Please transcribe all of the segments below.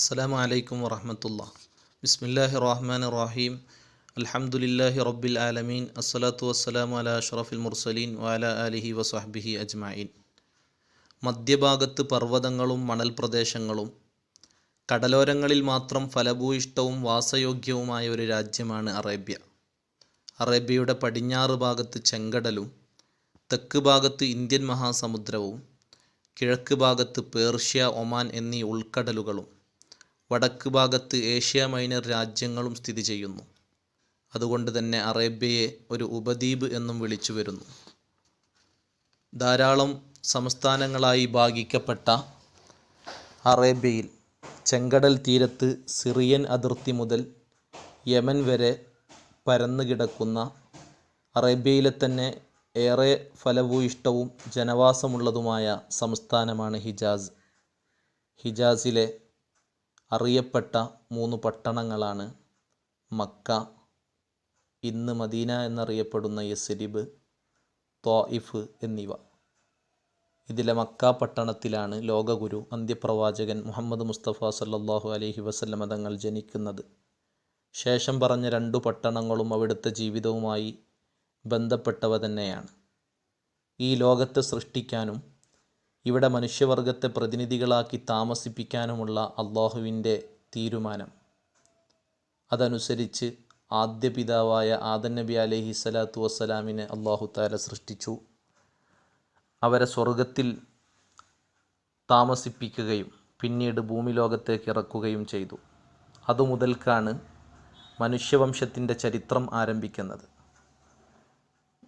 അസ്സലാമു അലൈക്കും വറഹമത്തുള്ള. ബിസ്മില്ലാഹി റഹ്മാൻ റഹീം അൽഹംദുലില്ലാഹി റബ്ബിൽ ആലമീൻ. അസ്സലാത്തു വസ്സലാമു അല അഷ്റഫിൽ മുർസലീൻ വാല ആലിഹി വസഹ്ബിഹി അജ്മഈൻ. മധ്യഭാഗത്ത് പർവതങ്ങളും മണൽ പ്രദേശങ്ങളും കടലോരങ്ങളിൽ മാത്രം ഫലഭൂയിഷ്ടവും വാസയോഗ്യവുമായ ഒരു രാജ്യമാണ് അറേബ്യ. അറേബ്യയുടെ പടിഞ്ഞാറ് ഭാഗത്ത് ചെങ്കടലും തെക്ക് ഭാഗത്ത് ഇന്ത്യൻ മഹാസമുദ്രവും കിഴക്ക് ഭാഗത്ത് പേർഷ്യ ഒമാൻ എന്നീ ഉൾക്കടലുകളും വടക്ക് ഭാഗത്ത് ഏഷ്യ മൈനർ രാജ്യങ്ങളും സ്ഥിതി ചെയ്യുന്നു. അതുകൊണ്ട് തന്നെ അറേബ്യയെ ഒരു ഉപദ്വീപ് എന്നും വിളിച്ചു വരുന്നു. ധാരാളം സംസ്ഥാനങ്ങളായി ഭാഗിക്കപ്പെട്ട അറേബ്യയിൽ ചെങ്കടൽ തീരത്ത് സിറിയൻ അതിർത്തി മുതൽ യമൻ വരെ പരന്നു കിടക്കുന്ന അറേബ്യയിലെ തന്നെ ഏറെ ഫലഭൂയിഷ്ടവും ജനവാസമുള്ളതുമായ സംസ്ഥാനമാണ് ഹിജാസ്. ഹിജാസിലെ അറിയപ്പെട്ട മൂന്ന് പട്ടണങ്ങളാണ് മക്ക ഇന്ന് മദീന എന്നറിയപ്പെടുന്ന യസ്രിബ് ത്വായിഫ് എന്നിവ. ഇതിലെ മക്ക പട്ടണത്തിലാണ് ലോകഗുരു അന്ത്യപ്രവാചകൻ മുഹമ്മദ് മുസ്തഫ സല്ലാഹു അലഹി വസല്ലമ തങ്ങൾ ജനിക്കുന്നത്. ശേഷം പറഞ്ഞ രണ്ടു പട്ടണങ്ങളും അവിടുത്തെ ജീവിതവുമായി ബന്ധപ്പെട്ടവ തന്നെയാണ്. ഈ ലോകത്തെ സൃഷ്ടിക്കാനും ഇവിടെ മനുഷ്യവർഗത്തെ പ്രതിനിധികളാക്കി താമസിപ്പിക്കാനുമുള്ള അള്ളാഹുവിന്റെ തീരുമാനം. അതനുസരിച്ച് ആദ്യ പിതാവായ ആദൻ നബി അലഹി സ്വലാത്തു വസ്സലാമിനെ അള്ളാഹു താല സൃഷ്ടിച്ചു. അവരെ സ്വർഗത്തിൽ താമസിപ്പിക്കുകയും പിന്നീട് ഭൂമി ലോകത്തേക്ക് ഇറക്കുകയും ചെയ്തു. അതുമുതൽക്കാണ് മനുഷ്യവംശത്തിന്റെ ചരിത്രം ആരംഭിക്കുന്നത്.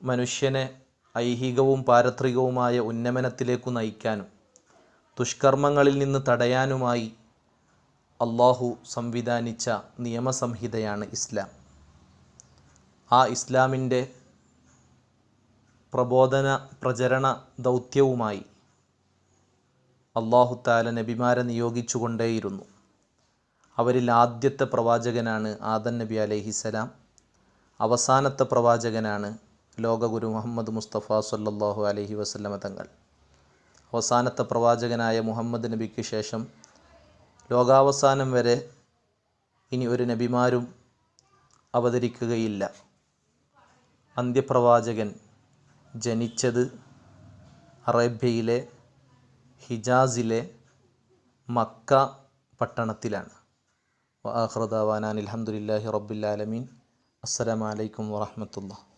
മനുഷ്യനെ ഐഹികവും പാരത്രികവുമായ ഉന്നമനത്തിലേക്കു നയിക്കാനും ദുഷ്കർമ്മങ്ങളിൽ നിന്ന് തടയാനുമായി അള്ളാഹു സംവിധാനിച്ച നിയമസംഹിതയാണ് ഇസ്ലാം. ആ ഇസ്ലാമിന്റെ പ്രബോധന പ്രചരണ ദൗത്യവുമായി അള്ളാഹു താല നബിമാരെ നിയോഗിച്ചുകൊണ്ടേയിരുന്നു. അവരിൽ ആദ്യത്തെ പ്രവാചകനാണ് ആദൻ നബി അലൈഹിസ്സലാം. അവസാനത്തെ പ്രവാചകനാണ് ലോകഗുരു മുഹമ്മദ് മുസ്തഫ സല്ലാഹു അലഹി വസല്ലമ തങ്ങൾ. അവസാനത്തെ പ്രവാചകനായ മുഹമ്മദ് നബിക്ക് ശേഷം ലോകാവസാനം വരെ ഇനി ഒരു നബിമാരും അവതരിക്കുകയില്ല. അന്ത്യപ്രവാചകൻ ജനിച്ചത് അറേബ്യയിലെ ഹിജാസിലെ മക്ക പട്ടണത്തിലാണ്. വാഹൃദാവാനാൻ അലഹമുല്ലാഹി റബ്ബുലാലമീൻ അസ്സലാമലൈക്കും വാഹമത്തുള്ള